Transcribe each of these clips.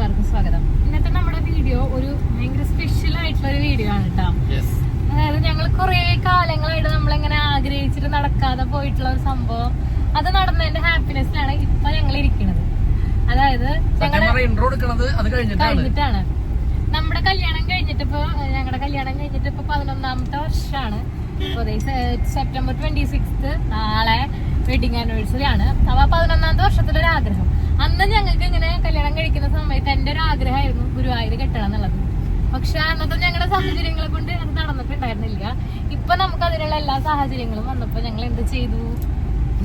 കൂട്ടുകാർക്ക് സ്വാഗതം. ഇന്നത്തെ നമ്മുടെ വീഡിയോ ഒരു ഭയങ്കര സ്പെഷ്യൽ ആയിട്ടുള്ള ഒരു വീഡിയോ ആണ് കേട്ടോ അതായത് ഞങ്ങൾ കുറെ കാലങ്ങളായിട്ട് നമ്മളിങ്ങനെ ആഗ്രഹിച്ചിട്ട് നടക്കാതെ പോയിട്ടുള്ള ഒരു സംഭവം. അത് നടന്നതിന്റെ ഹാപ്പിനെസ്സിലാണ് ഇപ്പൊ ഞങ്ങൾ ഇരിക്കുന്നത് അതായത് കഴിഞ്ഞിട്ടാണ്. നമ്മുടെ കല്യാണം കഴിഞ്ഞിട്ട് ഇപ്പൊ ഞങ്ങളുടെ കല്യാണം കഴിഞ്ഞിട്ട് ഇപ്പൊ പതിനൊന്നാമത്തെ വർഷമാണ് സെപ്റ്റംബർ ട്വന്റി സിക്സ് നാളെ വെഡിങ് ആനിവേഴ്സറി ആണ്. അപ്പൊ പതിനൊന്നാമത്തെ വർഷത്തിലെ ഒരു ആഗ്രഹം അന്ന് ഞങ്ങൾക്ക് ഇങ്ങനെ കല്യാണം കഴിക്കുന്ന സമയത്ത് എന്റെ ഒരു ആഗ്രഹമായിരുന്നു ഗുരുവായൂർ കെട്ടണം എന്നുള്ളത്. പക്ഷെ അന്നത്തെ ഞങ്ങളുടെ സാഹചര്യങ്ങളെ കൊണ്ട് അത് നടന്നിട്ടുണ്ടായിരുന്നില്ല. ഇപ്പൊ നമുക്ക് അതിനുള്ള എല്ലാ സാഹചര്യങ്ങളും വന്നപ്പോ ഞങ്ങൾ എന്ത് ചെയ്തു?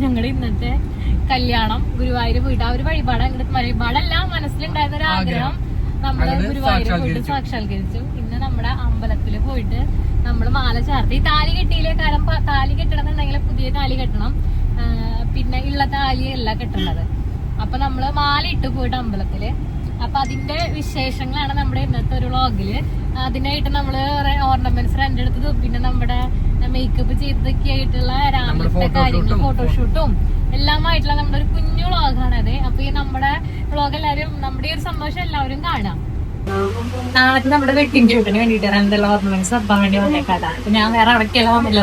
ഞങ്ങളുടെ ഇന്നത്തെ കല്യാണം ഗുരുവായൂർ പോയിട്ട് ആ ഒരു വഴിപാട് ഞങ്ങളുടെ വഴിപാടല്ല മനസ്സിലുണ്ടായിരുന്ന ഒരു ആഗ്രഹം. നമ്മൾ ഗുരുവായൂർ പോയിട്ട് സാക്ഷാത്കരിച്ചു. ഇന്ന് നമ്മുടെ അമ്പലത്തിൽ പോയിട്ട് നമ്മൾ മാല ചാർത്തി. താലി കെട്ടിയില്ലേ? കാരണം താലി കെട്ടണം എന്നുണ്ടെങ്കിൽ പുതിയ താലി കെട്ടണം. പിന്നെ ഉള്ള താലി അല്ല കെട്ടേണ്ടത്. അപ്പൊ നമ്മൾ മാല ഇട്ട് പോയിട്ട് അമ്പലത്തിൽ. അപ്പൊ അതിന്റെ വിശേഷങ്ങളാണ് നമ്മുടെ ഇന്നത്തെ ഒരു വ്ളോഗിൽ. അതിനായിട്ട് നമ്മൾ ഓർണമെന്റ്സ് റെന്റ് എടുത്തത് പിന്നെ നമ്മുടെ മേക്കപ്പ് ചെയ്തതൊക്കെ ആയിട്ടുള്ള രാവിലത്തെ കാര്യങ്ങൾ. ഫോട്ടോഷൂട്ടും എല്ലാമായിട്ടുള്ള നമ്മുടെ ഒരു കുഞ്ഞു വ്ളോഗാണ് അത്. അപ്പൊ ഈ നമ്മുടെ വ്ളോഗ് എല്ലാവരും നമ്മുടെ ഈ ഒരു സന്തോഷം എല്ലാവരും കാണാം. നാളെ നമ്മുടെ വെഡിങ് ഷൂട്ടിന് വേണ്ടിട്ട് എന്തെല്ലാം ഓർണമെന്റ്സ് വെക്കാൻ വേണ്ടി വന്നേക്കാതാ അപ്പൊ ഞാൻ വേറെ അവിടേക്കെല്ലാം വന്നില്ല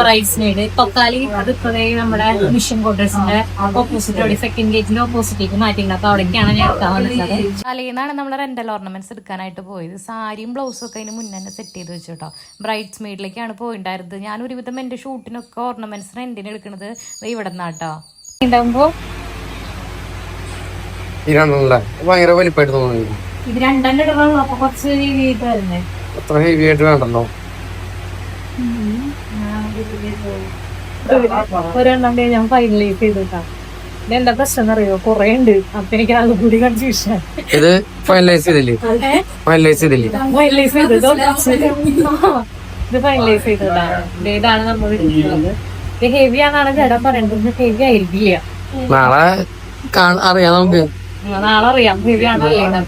ബ്രൈഡ്സ് മെയ്ഡ് പൊക്കാലി അത് ഇപ്പോഴേ നമ്മുടെ മിഷൻ ക്വാർട്ടേഴ്സിന്റെ ഓപ്പോസിറ്റ് സെക്കൻഡ് ഗേറ്റിന്റെ ഓപ്പോസിറ്റേക്ക് മാറ്റിയിട്ടുണ്ട്. അപ്പൊ അവിടേക്കാണ് ഞാൻ എടുക്കാൻ വന്നത് തലേന്നാണ് നമ്മൾ റെന്റൽ ഓർണമെന്റ്സ് എടുക്കാനായിട്ട് പോയത്. സാരിയും ബ്ലൗസും ഒക്കെ അതിന് മുന്നേ തന്നെ സെറ്റ് ചെയ്ത് വെച്ചു കേട്ടോ ബ്രൈഡ്സ് മെയ്ഡിലേക്കാണ് പോയിണ്ടായിരുന്നത്. ഞാൻ ഒരുവിധം എന്റെ ഷൂട്ടിനൊക്കെ ഓർണമെന്റ്സ് റെന്റിന് എടുക്കുന്നത് ഇവിടെ നിന്നാട്ടോ ഈ രണ്ടെണ്ണല്ലേ? ഭയങ്കര വലിപ്പമായിട്ട് തോന്നുന്നു ഇത് രണ്ടെണ്ണം ഇടണല്ലോ അപ്പൊ കുറച്ച് ഇത് വരുന്നേ അത്ര ഹെവി ആയിട്ട് വേണ്ടല്ലോ. ഒരെണ്ണം കഴിഞ്ഞ് ഞാൻ ഫൈനലൈസ് ചെയ്തിട്ടാ. പ്രശ്നം അറിയോ കൊറേ ഉണ്ട്. അപ്പൊ എനിക്ക് അത് കൂടി കൺഫ്യൂഷൻ ഇത് ഫൈനലൈസ് ചെയ്തില്ലേ? ഫൈനലൈസ് ചെയ്തില്ലേ? ഫൈനലൈസ് ചെയ്തതോ? ഇത് ഫൈനലൈസ് ചെയ്തതാ. ഇതാണ് നമ്മൾ ഇരിക്കുന്നത് ഇത് ഹെവി ആണെന്നാണ് ചേട്ടൻ പറയുന്നത് ഹെവി ആയിരിക്കില്ല. നാളെ അറിയാം നമുക്ക്. നാളെ അറിയാം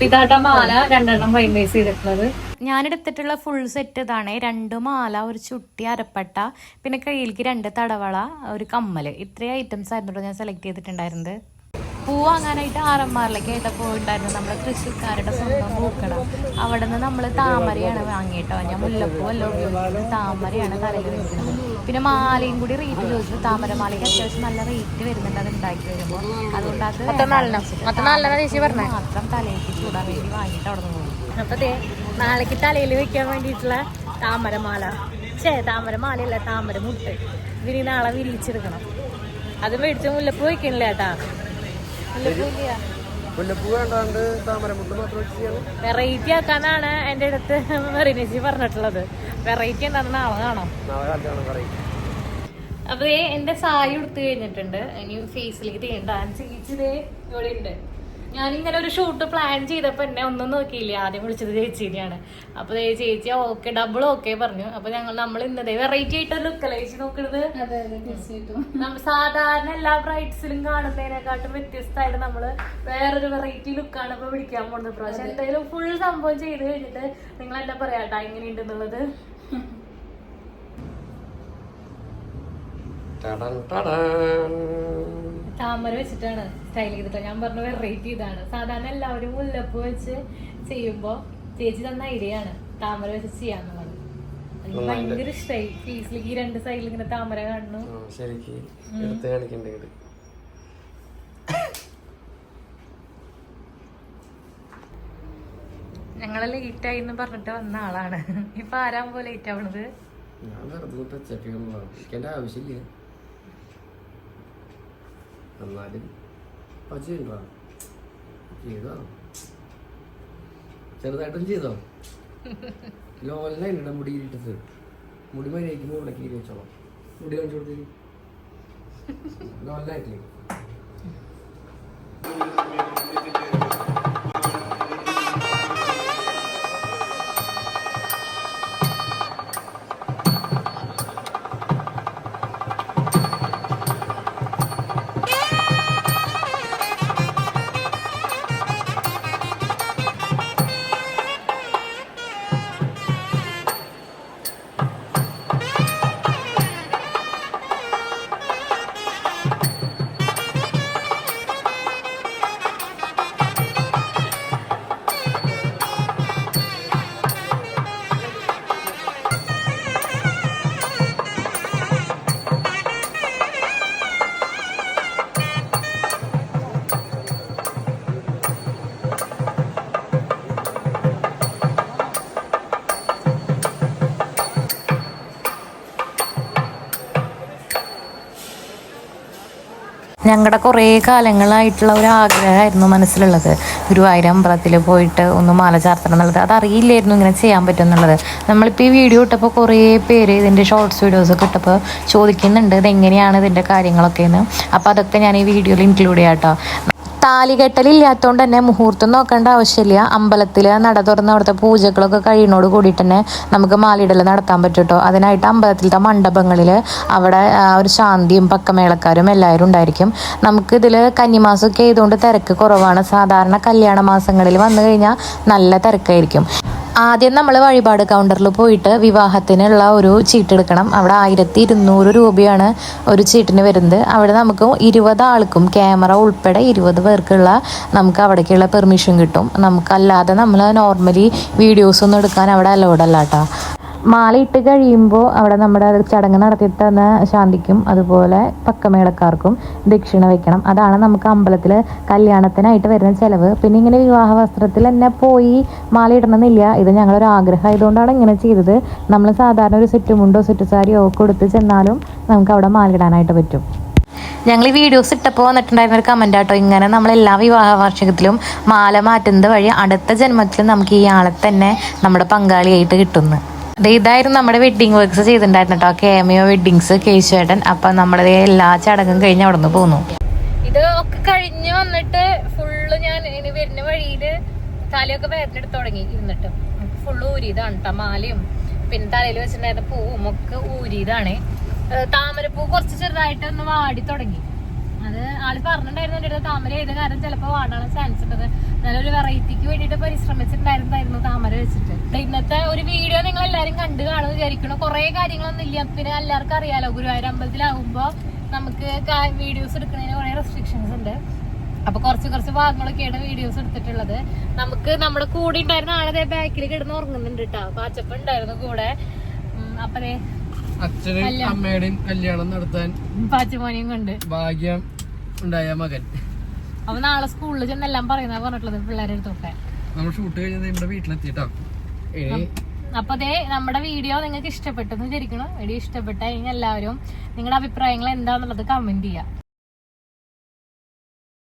പിതാട്ട മാല രണ്ടെണ്ണം ഫൈനലൈസ് ചെയ്തിട്ടുള്ളത്. ഞാനെടുത്തിട്ടുള്ള ഫുൾ സെറ്റ് ഇതാണ്. രണ്ട് മാല ഒരു ചുട്ടി അരപ്പട്ട പിന്നെ കയ്യിലേക്ക് രണ്ട് തടവള ഒരു കമ്മൽ. ഇത്രയും ഐറ്റംസ് ആയിരുന്നു ഞാൻ സെലക്ട് ചെയ്തിട്ടുണ്ടായിരുന്നത്. പൂ വാങ്ങാനായിട്ട് ആറന്മാരിലേക്ക് ആയിട്ട് പോയിട്ടുണ്ടായിരുന്നു. നമ്മുടെ കൃഷിക്കാരുടെ സ്വന്തം പൂക്കട. അവിടെ നിന്ന് നമ്മൾ താമരയാണ് വാങ്ങിയിട്ടോ ഞാൻ മുല്ലപ്പൂ അല്ല ഉപയോഗിക്കുന്നത്. താമരയാണ് തലയിൽ വെക്കുന്നത്. പിന്നെ മാലയും കൂടി റേറ്റ് ചോദിച്ചു. താമരമാലയ്ക്ക് അത്യാവശ്യം നല്ല റേറ്റ് വരുന്നുണ്ട് അത് ഉണ്ടാക്കി വരുമ്പോൾ അതുകൊണ്ട് അത് മാത്രം തലയിലേക്ക് ചൂടാൻ വേണ്ടി വാങ്ങിയിട്ട് അവിടെ നിന്ന് പോകും നാളേക്ക് തലയിൽ വെക്കാൻ വേണ്ടിയിട്ടുള്ള താമരമാല ചേ താമരമാലയല്ല താമര മുട്ട്. ഇതിനി നാളെ വിരിച്ചെടുക്കണം അത് മേടിച്ച മുല്ലപ്പൂ വയ്ക്കണില്ല കേട്ടാ. മുല്ലപ്പൂ വേണ്ടാണ്ട് താമരമുട്ട് മാത്രം വെച്ച് ചെയ്യണം വെറൈറ്റി ആക്കാനാണ് എന്റെ അടുത്ത് മെറിനേജി പറഞ്ഞിട്ടുള്ളത്. വെറൈറ്റി എന്താണെന്ന് നാളെ കാണാം. നാളെ കല്യാണം പറയും. അപ്പൊ എന്റെ സായി ഉടുത്ത് കഴിഞ്ഞിട്ടുണ്ട്. ഇനി ഫേസിലേക്ക് ചെയ്യണ്ട ചേച്ചിതേ ഇവിടെ ഉണ്ട്. ഞാനിങ്ങനെ ഒരു ഷൂട്ട് പ്ലാൻ ചെയ്തപ്പോൾ എന്നെ ഒന്നും നോക്കിയില്ല. ആദ്യം വിളിച്ചത് ചേച്ചീനെയാണ്. അപ്പോൾ ചേച്ചി ഓക്കെ ഡബിൾ ഓക്കെ പറഞ്ഞു. അപ്പോൾ ഞങ്ങൾ നമ്മൾ ഇന്നതേ വെറൈറ്റി ആയിട്ട് ലുക്കല്ലേ ചേച്ചി നോക്കുന്നത് നമ്മ- സാധാരണ എല്ലാ ബ്രൈറ്റ്സിലും കാണുന്നതിനെക്കാട്ടും വ്യത്യസ്തമായിട്ട് നമ്മൾ വേറൊരു വെറൈറ്റി ലുക്കാണ് ഇപ്പൊ പിടിക്കാൻ പോകുന്നത്. പ്രാവശ്യം എന്തായാലും ഫുൾ സംഭവം ചെയ്ത് കഴിഞ്ഞിട്ട് നിങ്ങൾ എന്നെ പറയാട്ടാ എങ്ങനെയുണ്ടെന്നുള്ളത് ടടൻ. താമര വെച്ചിട്ടാണ് സ്റ്റൈൽ ചെയ്തിട്ട് ഞാൻ പറഞ്ഞ വെറൈറ്റി ഇതാണ് സാധാരണ എല്ലാവരും മുല്ലപ്പൂ വെച്ച് ചെയ്യുമ്പോ ചേച്ചി തന്ന ഐഡിയ ആണ് താമര വെച്ച് ചെയ്യാന്നുള്ളത്. എനിക്ക് ഭയങ്കര ഇഷ്ടമായി ഫീസിലേക്ക് ഈ രണ്ട് സൈഡിൽ ഇങ്ങനെ താമര കാണുന്നു. ഞങ്ങൾ ലേറ്റ് ആയി എന്ന് പറഞ്ഞിട്ട് വന്ന ആളാണ്. ഇപ്പൊ ആരാകുമ്പോ ലേറ്റ് ആവണത്? ഞാൻ വെറുതെ ആവശ്യമില്ല. എന്നാലും അത് ചെയ്യണ്ട ചെയ്തോ? ചെറുതായിട്ടും ചെയ്തോ? ലോലിനാണ് മുടി ഇരിട്ടത് മുടി മര്യാദയ്ക്ക് ഇവിടെ കീറി വെച്ചോളാം. മുടി കാണിച്ചു കൊടുത്തേക്ക് ലോലിനായിട്ടില്ലേ ഞങ്ങളുടെ കുറേ കാലങ്ങളായിട്ടുള്ള ഒരു ആഗ്രഹമായിരുന്നു മനസ്സിലുള്ളത്. ഗുരുവായൂർ അമ്പലത്തിൽ പോയിട്ട് ഒന്ന് മാല ചാർത്തണം എന്നുള്ളത്. അതറിയില്ലായിരുന്നു ഇങ്ങനെ ചെയ്യാൻ പറ്റും എന്നുള്ളത് നമ്മളിപ്പോൾ ഈ വീഡിയോ ഇട്ടപ്പോൾ കുറേ പേര് ഇതിന്റെ ഷോർട്സ് വീഡിയോസ് ഒക്കെ ഇട്ടപ്പോൾ ചോദിക്കുന്നുണ്ട് ഇതെങ്ങനെയാണ് ഇതിന്റെ കാര്യങ്ങളൊക്കെ എന്ന് അപ്പോൾ അതൊക്കെ ഞാൻ ഈ വീഡിയോയിൽ ഇൻക്ലൂഡ് ചെയ്യാം കേട്ടോ താലികെട്ടലില്ലാത്തതുകൊണ്ട് തന്നെ മുഹൂർത്തം നോക്കേണ്ട ആവശ്യമില്ല. അമ്പലത്തിൽ നട തുറന്ന് അവിടുത്തെ പൂജകളൊക്കെ കഴിയുന്നോട് കൂടിയിട്ട് തന്നെ നമുക്ക് മാലിടൽ നടത്താൻ പറ്റും കേട്ടോ അതിനായിട്ട് അമ്പലത്തിലത്തെ മണ്ഡപങ്ങളിൽ അവിടെ ഒരു ശാന്തിയും പക്കമേളക്കാരും എല്ലാവരും ഉണ്ടായിരിക്കും. നമുക്കിതിൽ കന്നിമാസമൊക്കെ ആയതുകൊണ്ട് തിരക്ക് കുറവാണ്. സാധാരണ കല്യാണ മാസങ്ങളിൽ വന്നു കഴിഞ്ഞാൽ നല്ല തിരക്കായിരിക്കും. ആദ്യം നമ്മൾ വഴിപാട് കൗണ്ടറിൽ പോയിട്ട് വിവാഹത്തിനുള്ള ഒരു ചീട്ട് എടുക്കണം. അവിടെ ആയിരത്തി ഇരുന്നൂറ് രൂപയാണ് ഒരു ചീട്ടിന് വരുന്നത്. അവിടെ നമുക്ക് ഇരുപത് ആൾക്കും ക്യാമറ ഉൾപ്പെടെ ഇരുപത് പേർക്കുള്ള നമുക്ക് അവിടേക്കുള്ള പെർമിഷൻ കിട്ടും. നമുക്കല്ലാതെ നമ്മൾ നോർമലി വീഡിയോസ് ഒന്നും എടുക്കാൻ അവിടെ അലോഡല്ല കേട്ടോ മാല ഇട്ട് കഴിയുമ്പോൾ അവിടെ നമ്മുടെ ചടങ്ങ് നടത്തി തന്ന ശാന്തിക്കും അതുപോലെ പക്കമേളക്കാർക്കും ദക്ഷിണ വെക്കണം. അതാണ് നമുക്ക് അമ്പലത്തിൽ കല്യാണത്തിനായിട്ട് വരുന്ന ചിലവ്. പിന്നെ ഇങ്ങനെ വിവാഹ വസ്ത്രത്തിൽ തന്നെ പോയി മാല ഇടണമെന്നില്ല ഇത് ഞങ്ങളൊരു ആഗ്രഹം ആയതുകൊണ്ടാണ് ഇങ്ങനെ ചെയ്തത്. നമ്മൾ സാധാരണ ഒരു സെറ്റ് മുണ്ടോ സെറ്റ് സാരിയോ കൊടുത്ത് ചെന്നാലും നമുക്ക് അവിടെ മാല ഇടാനായിട്ട് പറ്റും. ഞങ്ങൾ ഈ വീഡിയോസ് ഇട്ടപ്പോൾ വന്നിട്ടുണ്ടായിരുന്ന ഒരു കമന്റ് ആട്ടോ. ഇങ്ങനെ നമ്മൾ എല്ലാ വിവാഹ വാർഷികത്തിലും മാല മാറ്റുന്നത് വഴി അടുത്ത ജന്മത്തിൽ നമുക്ക് ഈ ആളെ തന്നെ നമ്മുടെ പങ്കാളിയായിട്ട് കിട്ടുന്നു. ഇതായിരുന്നു നമ്മുടെ വെഡ്ഡിങ് വർക്ക്സ് ചെയ്തിട്ടുണ്ടായിരുന്നു കേട്ടോ കേമിയോ വെഡ്ഡിങ്സ് കേശുവേട്ടൻ. അപ്പൊ നമ്മുടെ എല്ലാ ചടങ്ങും കഴിഞ്ഞ് അവിടെ നിന്ന് പോന്നു. ഇത് ഒക്കെ കഴിഞ്ഞ് വന്നിട്ട് ഫുള്ള് ഞാൻ ഇനി വരുന്ന വഴിയിൽ തലയൊക്കെ വേദനെടുത്ത് തുടങ്ങി ഇരുന്നിട്ട്. ഫുള്ള് ഊരിയതാണ് കേട്ടോ മാലയും പിന്നെ തലയിൽ വെച്ചിട്ടുണ്ടായിരുന്ന പൂവും ഒക്കെ ഊരിയതാണ്. താമരപ്പൂ കുറച്ച് ചെറുതായിട്ട് ഒന്ന് വാടി തുടങ്ങി. അത് ആൾ പറഞ്ഞിട്ടുണ്ടായിരുന്നു എന്റെ അടുത്ത് താമര ചെയ്ത കാരണം ചിലപ്പോൾ വാടാനുള്ള ചാൻസ് ഉണ്ടത് നല്ലൊരു വെറൈറ്റിക്ക് വേണ്ടിയിട്ട് പരിശ്രമിച്ചിട്ടുണ്ടായിരുന്നായിരുന്നു താമര വെച്ചിട്ട്. ഇന്നത്തെ ഒരു വീഡിയോ നിങ്ങൾ എല്ലാരും കണ്ടു കാണും വിചാരിക്കണം കുറെ കാര്യങ്ങളൊന്നും ഇല്ല. പിന്നെ എല്ലാവർക്കും അറിയാലോ ഗുരുവായൂർ അമ്പലത്തിലാകുമ്പോ നമുക്ക് വീഡിയോസ് എടുക്കുന്നതിന് കുറെ റെസ്ട്രിക്ഷൻസ് ഉണ്ട്. അപ്പൊ കുറച്ച് കുറച്ച് ഭാഗങ്ങളൊക്കെയാണ് വീഡിയോസ് എടുത്തിട്ടുള്ളത്. നമുക്ക് നമ്മുടെ കൂടെ ഉണ്ടായിരുന്ന ആളെ ബാക്കിൽ കിടന്ന് ഉറങ്ങുന്നുണ്ട് കേട്ടോ പാച്ചപ്പ ഉണ്ടായിരുന്നു കൂടെ. അപ്പൊ അച്ഛനും അമ്മയുടെയും കല്യാണം നടത്താൻ പാച്ചമോനെയും കൊണ്ട്. ഭാഗ്യം ഉണ്ടായ മകൻ. അപ്പൊ നാളെ സ്കൂളിൽ ചെന്നെല്ലാം പറയുന്ന പറഞ്ഞിട്ടുള്ളത് പിള്ളേരെ അടുത്തൊക്കെ. നമ്മൾ ഷൂട്ട് കഴിഞ്ഞത് നമ്മുടെ വീട്ടിലെത്തിട്ടോ. അപ്പൊ അതെ നമ്മുടെ വീഡിയോ നിങ്ങൾക്ക് ഇഷ്ടപ്പെട്ടെന്ന് വിചാരിക്കണം വീഡിയോ ഇഷ്ടപ്പെട്ട എല്ലാവരും നിങ്ങളുടെ അഭിപ്രായങ്ങൾ എന്താന്നുള്ളത് കമന്റ് ചെയ്യാം.